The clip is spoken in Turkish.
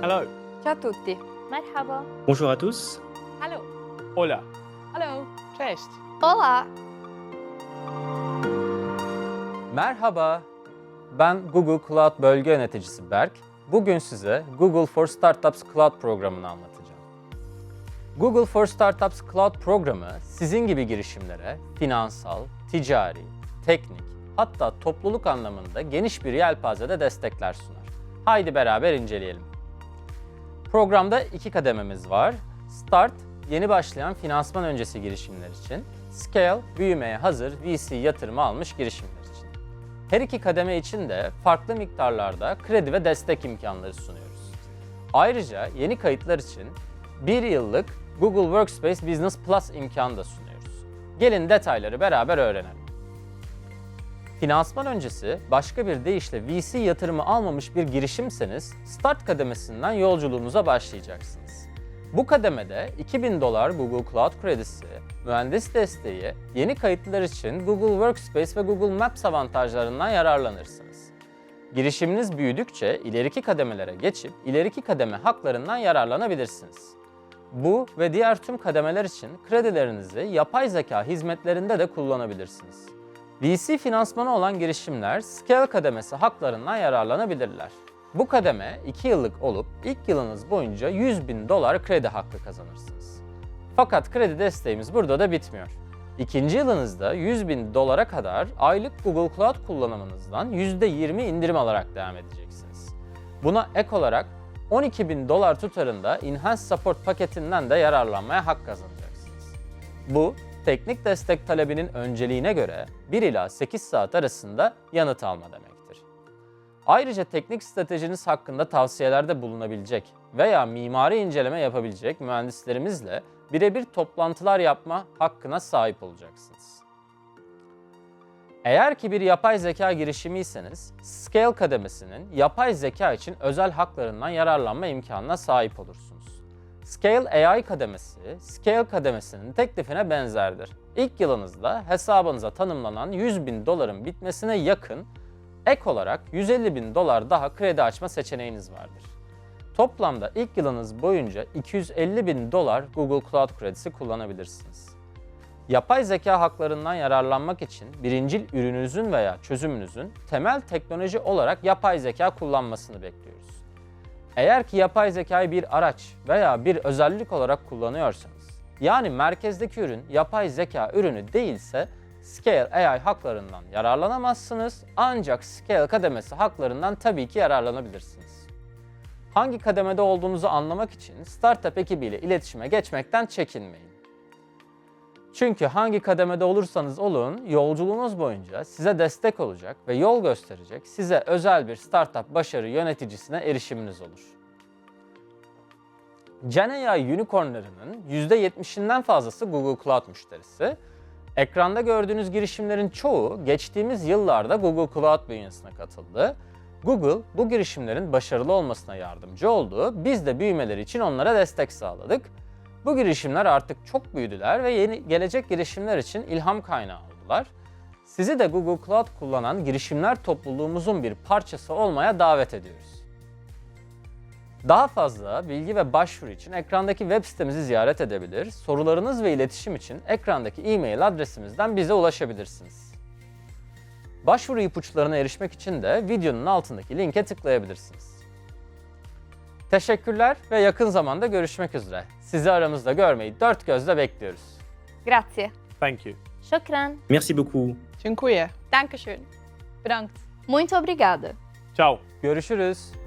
Hello. Ciao a tutti. Merhaba. Bonjour à tous. Hallo. Hola. Hallo. Cześć. Hola. Merhaba, ben Google Cloud Bölge Yöneticisi Berk. Bugün size Google for Startups Cloud programını anlatacağım. Google for Startups Cloud programı sizin gibi girişimlere finansal, ticari, teknik, hatta topluluk anlamında geniş bir yelpazede destekler sunar. Haydi beraber inceleyelim. Programda iki kadememiz var. Start, yeni başlayan finansman öncesi girişimler için. Scale, büyümeye hazır VC yatırımı almış girişimler için. Her iki kademe için de farklı miktarlarda kredi ve destek imkanları sunuyoruz. Ayrıca yeni kayıtlar için bir yıllık Google Workspace Business Plus imkanı da sunuyoruz. Gelin detayları beraber öğrenelim. Finansman öncesi başka bir deyişle VC yatırımı almamış bir girişimseniz start kademesinden yolculuğunuza başlayacaksınız. Bu kademede 2000 dolar Google Cloud kredisi, mühendis desteği, yeni kayıtlılar için Google Workspace ve Google Maps avantajlarından yararlanırsınız. Girişiminiz büyüdükçe ileriki kademelere geçip ileriki kademe haklarından yararlanabilirsiniz. Bu ve diğer tüm kademeler için kredilerinizi yapay zeka hizmetlerinde de kullanabilirsiniz. VC finansmanı olan girişimler Scale kademesi haklarından yararlanabilirler. Bu kademe 2 yıllık olup ilk yılınız boyunca 100 bin dolar kredi hakkı kazanırsınız. Fakat kredi desteğimiz burada da bitmiyor. İkinci yılınızda 100 bin dolara kadar aylık Google Cloud kullanımınızdan %20 indirim alarak devam edeceksiniz. Buna ek olarak 12 bin dolar tutarında Enhanced Support paketinden de yararlanmaya hak kazanacaksınız. Bu, teknik destek talebinin önceliğine göre 1 ila 8 saat arasında yanıt alma demektir. Ayrıca teknik stratejiniz hakkında tavsiyelerde bulunabilecek veya mimari inceleme yapabilecek mühendislerimizle birebir toplantılar yapma hakkına sahip olacaksınız. Eğer ki bir yapay zeka girişimiyseniz, Scale kademesinin yapay zeka için özel haklarından yararlanma imkanına sahip olursunuz. Scale AI kademesi, Scale kademesinin teklifine benzerdir. İlk yılınızda hesabınıza tanımlanan 100 bin doların bitmesine yakın, ek olarak 150 bin dolar daha kredi açma seçeneğiniz vardır. Toplamda ilk yılınız boyunca 250 bin dolar Google Cloud kredisi kullanabilirsiniz. Yapay zeka haklarından yararlanmak için birincil ürününüzün veya çözümünüzün temel teknoloji olarak yapay zeka kullanmasını bekliyoruz. Eğer ki yapay zekayı bir araç veya bir özellik olarak kullanıyorsanız, yani merkezdeki ürün yapay zeka ürünü değilse Scale AI haklarından yararlanamazsınız ancak Scale kademesi haklarından tabii ki yararlanabilirsiniz. Hangi kademede olduğunuzu anlamak için startup ekibiyle iletişime geçmekten çekinmeyin. Çünkü hangi kademede olursanız olun, yolculuğunuz boyunca size destek olacak ve yol gösterecek size özel bir startup başarı yöneticisine erişiminiz olur. GenAI unicornlarının %70'inden fazlası Google Cloud müşterisi. Ekranda gördüğünüz girişimlerin çoğu geçtiğimiz yıllarda Google Cloud bünyesine katıldı. Google bu girişimlerin başarılı olmasına yardımcı oldu. Biz de büyümeleri için onlara destek sağladık. Bu girişimler artık çok büyüdüler ve yeni gelecek girişimler için ilham kaynağı oldular. Sizi de Google Cloud kullanan girişimler topluluğumuzun bir parçası olmaya davet ediyoruz. Daha fazla bilgi ve başvuru için ekrandaki web sitemizi ziyaret edebilir, sorularınız ve iletişim için ekrandaki e-mail adresimizden bize ulaşabilirsiniz. Başvuru ipuçlarına erişmek için de videonun altındaki linke tıklayabilirsiniz. Teşekkürler ve yakın zamanda görüşmek üzere. Sizi aramızda görmeyi dört gözle bekliyoruz. Grazie. Thank you. Şükran. Merci beaucoup. Dziękuję. Dankeschön. Bedankt. Muito obrigada. Ciao. Görüşürüz.